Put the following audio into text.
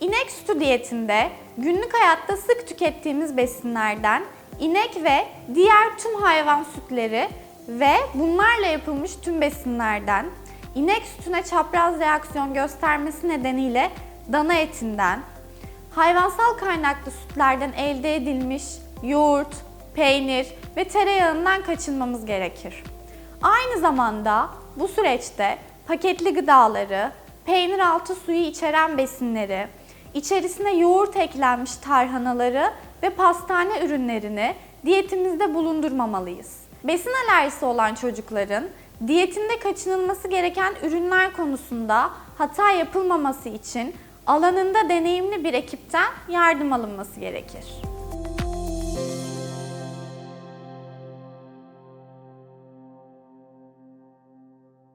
İnek sütü diyetinde günlük hayatta sık tükettiğimiz besinlerden inek ve diğer tüm hayvan sütleri ve bunlarla yapılmış tüm besinlerden, inek sütüne çapraz reaksiyon göstermesi nedeniyle dana etinden, hayvansal kaynaklı sütlerden elde edilmiş yoğurt, peynir ve tereyağından kaçınmamız gerekir. Aynı zamanda bu süreçte paketli gıdaları, peynir altı suyu içeren besinleri, içerisine yoğurt eklenmiş tarhanaları ve pastane ürünlerini diyetimizde bulundurmamalıyız. Besin alerjisi olan çocukların diyetinde kaçınılması gereken ürünler konusunda hata yapılmaması için alanında deneyimli bir ekipten yardım alınması gerekir.